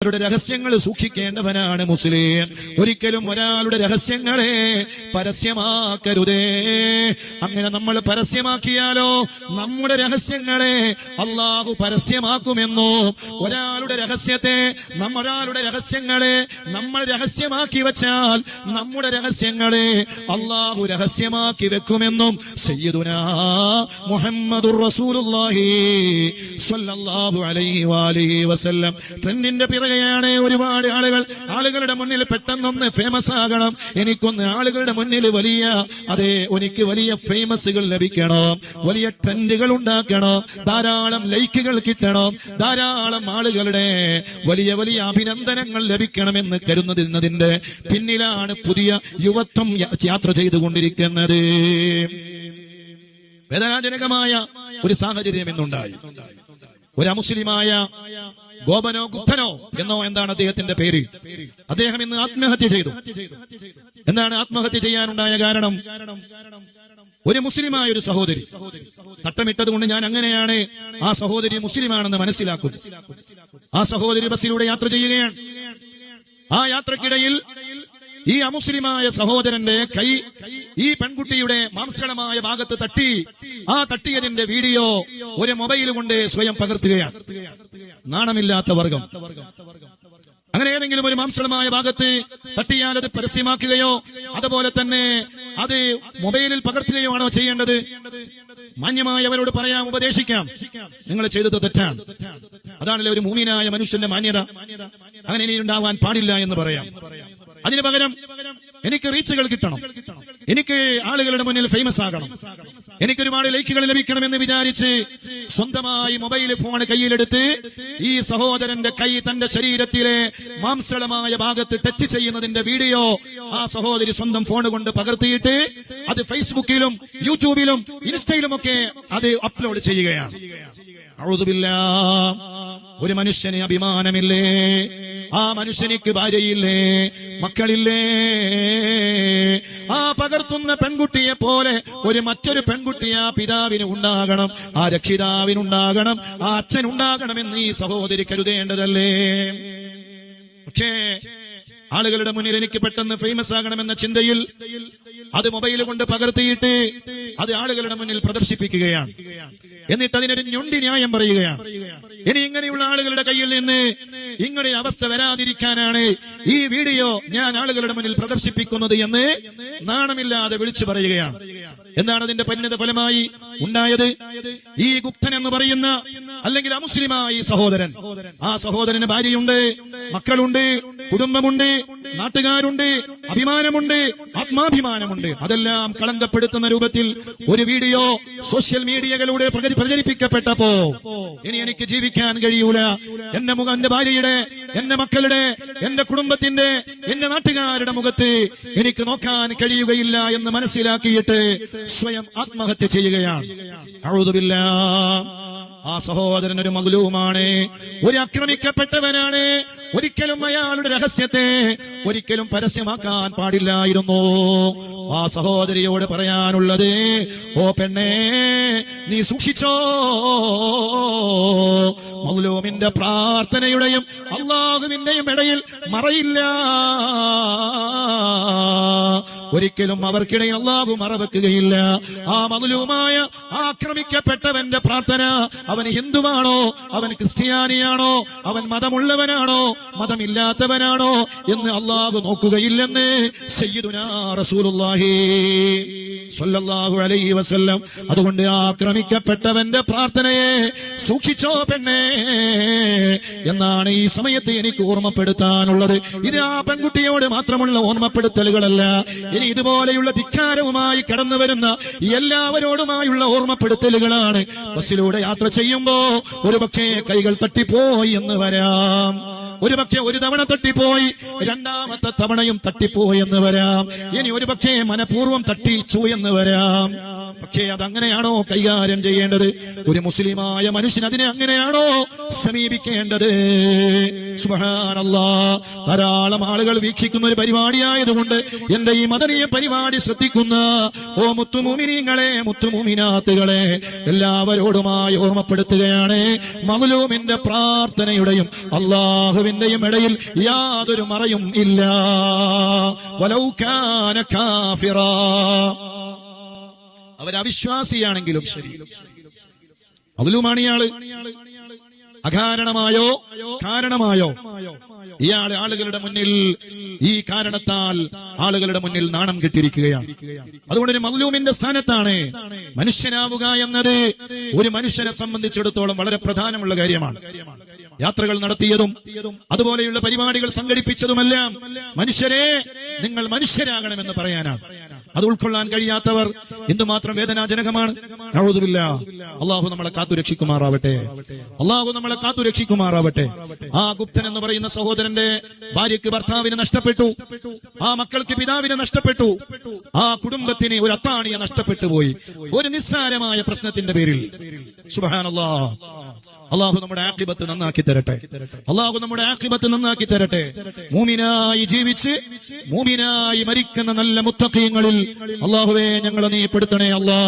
അവരുടെ രഹസ്യങ്ങൾ സൂക്ഷിക്കേണ്ടവനാണ് മുസ്ലിം. ഒരിക്കലും ഒരാളുടെ രഹസ്യങ്ങളെ പരസ്യമാക്കരുതേ. അങ്ങനെ നമ്മൾ പരസ്യമാക്കിയാലോ? നമ്മുടെ രഹസ്യങ്ങളെ അള്ളാഹു പരസ്യമാക്കുമെന്നോ? ഒരാളുടെ രഹസ്യത്തെ നമ്മ ഒരാളുടെ രഹസ്യങ്ങളെ നമ്മൾ രഹസ്യമാക്കി വെച്ചാൽ നമ്മുടെ രഹസ്യങ്ങളെ അള്ളാഹു രഹസ്യമാക്കി വെക്കുമെന്നും സയ്യിദുനാ മുഹമ്മദ് റസൂലുള്ളാഹി സ്വല്ലല്ലാഹു അലൈഹി വസല്ലം. ട്രെൻഡിന്റെ പിറകെയാണ് ഒരുപാട് ആളുകൾ. ആളുകളുടെ മുന്നിൽ പെട്ടെന്നൊന്ന് ഫേമസ് ആകണം. എനിക്കൊന്ന് ആളുകളുടെ മുന്നിൽ വലിയ അതെ എനിക്ക് വലിയ ഫേമസുകൾ ലഭിക്കണം. വലിയ ട്രെൻഡുകൾ ഉണ്ടാക്കണം. ധാരാളം ലൈക്കുകൾ കിട്ടണം. ധാരാളം ആളുകളുടെ വലിയ വലിയ അഭിനന്ദനങ്ങൾ ലഭിക്കണമെന്ന് കരുതുന്നതിന്റെ പിന്നിലാണ് പുതിയ യുവത്വം യാത്ര ചെയ്തുകൊണ്ടിരിക്കുന്നത്. വേദനാജനകമായ ഒരു സാഹചര്യം ഇന്നുണ്ടായി. ഒരു അമുസ്ലിമായ ഗോപനോ ഗുപ്തനോ എന്നോ എന്താണ് അദ്ദേഹത്തിന്റെ പേര്? അദ്ദേഹം ഇന്ന് ആത്മഹത്യ ചെയ്തു. എന്താണ് ആത്മഹത്യ ചെയ്യാനുണ്ടായ കാരണം? ഒരു മുസ്ലിമായ ഒരു സഹോദരി. തട്ടമിട്ടത് കൊണ്ട് ഞാൻ അങ്ങനെയാണ് ആ സഹോദരി മുസ്ലിമാണെന്ന് മനസ്സിലാക്കുന്നു ആ സഹോദരി ബസ്സിലൂടെ യാത്ര ചെയ്യുകയാണ്. ആ യാത്രക്കിടയിൽ ഈ അമുസ്ലിമായ സഹോദരന്റെ കൈ ഈ പെൺകുട്ടിയുടെ മാംസളമായ ഭാഗത്ത് തട്ടി ആ തട്ടിയതിന്റെ വീഡിയോ ഒരു മൊബൈൽ കൊണ്ട് സ്വയം പകർത്തുകയാണ്. നാണമില്ലാത്ത വർഗം. അങ്ങനെ ഏതെങ്കിലും ഒരു മാംസളമായ ഭാഗത്ത് തട്ടിയാൽ അത് പരസ്യമാക്കുകയോ അതുപോലെ തന്നെ അത് മൊബൈലിൽ പകർത്തുകയോ ആണോ ചെയ്യേണ്ടത്? മാന്യമായി അവരോട് പറയാം ഉപദേശിക്കാം. നിങ്ങൾ ചെയ്തത് തെറ്റാണ്. അതാണല്ലോ ഒരു മൂമിനായ മനുഷ്യന്റെ മാന്യത. അങ്ങനെ ഇനി ഉണ്ടാവാൻ പാടില്ല എന്ന് പറയാം. അതിന് പകരം എനിക്ക് റീച്ചുകൾ കിട്ടണം. എനിക്ക് ആളുകളുടെ മുന്നിൽ ഫേമസ് ആകണം. എനിക്ക് ഒരുപാട് ലൈക്കുകൾ ലഭിക്കണമെന്ന് വിചാരിച്ച് സ്വന്തമായി മൊബൈൽ ഫോൺ കയ്യിലെടുത്ത് ഈ സഹോദരന്റെ കൈ തന്റെ ശരീരത്തിലെ മാംസളമായ ഭാഗത്ത് ടച്ച് ചെയ്യുന്നതിന്റെ വീഡിയോ ആ സഹോദരി സ്വന്തം ഫോൺ കൊണ്ട് പകർത്തിയിട്ട് അത് ഫേസ്ബുക്കിലും യൂട്യൂബിലും ഇൻസ്റ്റയിലുമൊക്കെ അത് അപ്ലോഡ് ചെയ്യുകയാണ്. ഒരു മനുഷ്യന് അഭിമാനമില്ലേ? ആ മനുഷ്യനിക്ക് ഭാര്യയില്ലേ? മക്കളില്ലേ? പകർത്തുന്ന പെൺകുട്ടിയെ പോലെ ഒരു മറ്റൊരു പെൺകുട്ടി ആ പിതാവിന് ഉണ്ടാകണം ആ രക്ഷിതാവിനുണ്ടാകണം ആ അച്ഛനുണ്ടാകണമെന്ന് ഈ സഹോദരി കരുതേണ്ടതല്ലേ? പക്ഷേ ആളുകളുടെ മുന്നിൽ എനിക്ക് പെട്ടെന്ന് ഫേമസ് ആകണമെന്ന ചിന്തയിൽ അത് മൊബൈൽ കൊണ്ട് പകർത്തിയിട്ട് അത് ആളുകളുടെ മുന്നിൽ പ്രദർശിപ്പിക്കുകയാണ്. എന്നിട്ട് അതിനൊരു ഞൊണ്ടി ന്യായം പറയുകയാണ്. ഇനി ഇങ്ങനെയുള്ള ആളുകളുടെ കയ്യിൽ നിന്ന് ഇങ്ങനെ അവസ്ഥ വരാതിരിക്കാനാണ് ഈ വീഡിയോ ഞാൻ ആളുകളുടെ മുന്നിൽ പ്രദർശിപ്പിക്കുന്നത് എന്ന് നാണമില്ലാതെ വിളിച്ചു പറയുകയാണ്. എന്താണ് അതിന്റെ പരിണിത ഫലമായി ഉണ്ടായത്? ഈ ഗുപ്തൻ എന്ന് പറയുന്ന അല്ലെങ്കിൽ അമുസ്ലിമായി സഹോദരൻ. ആ സഹോദരന് ഭാര്യയുണ്ട് മക്കളുണ്ട് കുടുംബമുണ്ട്. നാട്ടുകാരുണ്ട് അഭിമാനമുണ്ട് ആത്മാഭിമാനമുണ്ട്. അതെല്ലാം കളങ്കപ്പെടുത്തുന്ന രൂപത്തിൽ ഒരു വീഡിയോ സോഷ്യൽ മീഡിയകളിലൂടെ പ്രചരി- പ്രചരിപ്പിക്കപ്പെട്ടപ്പോ ഇനി എനിക്ക് ജീവിക്കാൻ കഴിയൂല. എന്റെ മുഖം എന്റെ ഭാര്യയുടെ എന്റെ മക്കളുടെ എന്റെ കുടുംബത്തിന്റെ എന്റെ നാട്ടുകാരുടെ മുഖത്ത് എനിക്ക് നോക്കാൻ കഴിയുകയില്ല എന്ന് മനസ്സിലാക്കിയിട്ട് സ്വയം ആത്മഹത്യ ചെയ്യുകയാണ്. അഴുതുമില്ല ആ സഹോദരൻ ഒരു മകുലുവുമാണ് ഒരു ആക്രമിക്കപ്പെട്ടവനാണ്. ഒരിക്കലും അയാളുടെ രഹസ്യത്തെ ഒരിക്കലും പരസ്യമാക്കാൻ പാടില്ലായിരുന്നു. ആ സഹോദരിയോട് പറയാനുള്ളത് ഓ പെണ്ണേ നീ സൂക്ഷിച്ചോ? മൗലൂമിന്റെ പ്രാർത്ഥനയുടെയും അള്ളാഹുവിന്റെയും ഇടയിൽ മറയില്ല. ഒരിക്കലും അവർക്കിടയിൽ അള്ളാഹു മറവെക്കുകയില്ല. ആ മതിലുമായ ആക്രമിക്കപ്പെട്ടവന്റെ പ്രാർത്ഥന അവൻ ഹിന്ദുവാണോ? അവൻ ക്രിസ്ത്യാനിയാണോ? അവൻ മതമുള്ളവനാണോ? മതമില്ലാത്തവനാണോ? എന്ന് അള്ളാഹു നോക്കുകയില്ലെന്ന് സയ്യിദുനാ റസൂലുള്ളാഹി അലൈഹി വസല്ലം. അതുകൊണ്ട് ആക്രമിക്കപ്പെട്ടവന്റെ പ്രാർത്ഥനയെ സൂക്ഷിച്ചോ പെണ്ണേ എന്നാണ് ഈ സമയത്ത് എനിക്ക് ഓർമ്മപ്പെടുത്താനുള്ളത്. ഇത് ആ പെൺകുട്ടിയോട് മാത്രമുള്ള ഓർമ്മപ്പെടുത്തലുകളല്ല. ഇനി ഇതുപോലെയുള്ള ധിക്കാരവുമായി കടന്നു വരുന്ന എല്ലാവരോടുമായുള്ള ഓർമ്മപ്പെടുത്തലുകളാണ്. ബസ്സിലൂടെ യാത്ര ചെയ്യുമ്പോ ഒരുപക്ഷെ കൈകൾ തട്ടിപ്പോയി എന്ന് വരാം. ഒരു പക്ഷേ ഒരു തവണ തട്ടിപ്പോയി രണ്ടാമത്തെ തവണയും തട്ടിപ്പോയി എന്ന് വരാം. ഇനി ഒരു പക്ഷേ മനഃപൂർവം തട്ടിച്ചു എന്ന് വരാം. പക്ഷേ അതങ്ങനെയാണോ കൈകാര്യം ചെയ്യേണ്ടത്? ഒരു മുസ്ലിമായ മനുഷ്യൻ അതിനെ അങ്ങനെയാണോ സമീപിക്കേണ്ടത്? ധാരാളം ആളുകൾ വീക്ഷിക്കുന്ന ഒരു പരിപാടിയായതുകൊണ്ട് എന്റെ ഈ മദനീയ പരിപാടി ശ്രദ്ധിക്കുന്ന ഓ മുത്തുമുമിനിങ്ങളെ മുത്തുമുമിനാത്തുകളെ എല്ലാവരോടുമായി ഓർമ്മപ്പെടുത്തുകയാണ് മമലൂമിന്റെ പ്രാർത്ഥനയുടെയും അള്ളാഹുവിന്റെയും ഇടയിൽ യാതൊരു മറയും ഇല്ല. വലൗക്കാന കാഫിറ. അവരവിശ്വാസിയാണെങ്കിലും ശരി. അതിലുമാണ് ഇയാൾ. അകാരണമായോ? കാരണമായോ? ഇയാൾ ആളുകളുടെ മുന്നിൽ ഈ കാരണത്താൽ ആളുകളുടെ മുന്നിൽ നാണം കെട്ടിരിക്കുകയാണ്. അതുകൊണ്ട് ഒരു മല്ലൂമിന്റെ സ്ഥാനത്താണ്. മനുഷ്യനാവുക എന്നത് ഒരു മനുഷ്യനെ സംബന്ധിച്ചിടത്തോളം വളരെ പ്രധാനമുള്ള കാര്യമാണ്. യാത്രകൾ നടത്തിയതും അതുപോലെയുള്ള പരിപാടികൾ സംഘടിപ്പിച്ചതുമെല്ലാം മനുഷ്യരെ നിങ്ങൾ മനുഷ്യരാകണമെന്ന് പറയാനാണ്. അത് ഉൾക്കൊള്ളാൻ കഴിയാത്തവർ എന്തുമാത്രം വേദനാജനകമാണ്. അള്ളാഹു നമ്മളെ കാത്തു കാത്തുരക്ഷിക്കുമാറാവട്ടെ. അള്ളാഹു നമ്മളെ കാത്തു കാത്തുരക്ഷിക്കുമാറാവട്ടെ. ആ ഗുപ്തൻ എന്ന് പറയുന്ന സഹോദരന്റെ ഭാര്യയ്ക്ക് ഭർത്താവിനെ നഷ്ടപ്പെട്ടു. ആ മക്കൾക്ക് പിതാവിനെ നഷ്ടപ്പെട്ടു. ആ കുടുംബത്തിന് ഒരു അത്താണിയെ നഷ്ടപ്പെട്ടു പോയി. ഒരു നിസ്സാരമായ പ്രശ്നത്തിന്റെ പേരിൽ. സുബഹാനല്ലാ. അള്ളാഹു നമ്മുടെ ആക്കിബത്ത് നന്നാക്കി തരട്ടെ. അള്ളാഹു നമ്മുടെ ആക്കിബത്ത് നന്നാക്കി തരട്ടെ. മൂമിനായി ജീവിച്ച് മൂമിനായി മരിക്കുന്ന നല്ല മുത്തക്കീങ്ങളിൽ അള്ളാഹുവെ ഞങ്ങളെ നീ പെടുത്തണേ അല്ലാ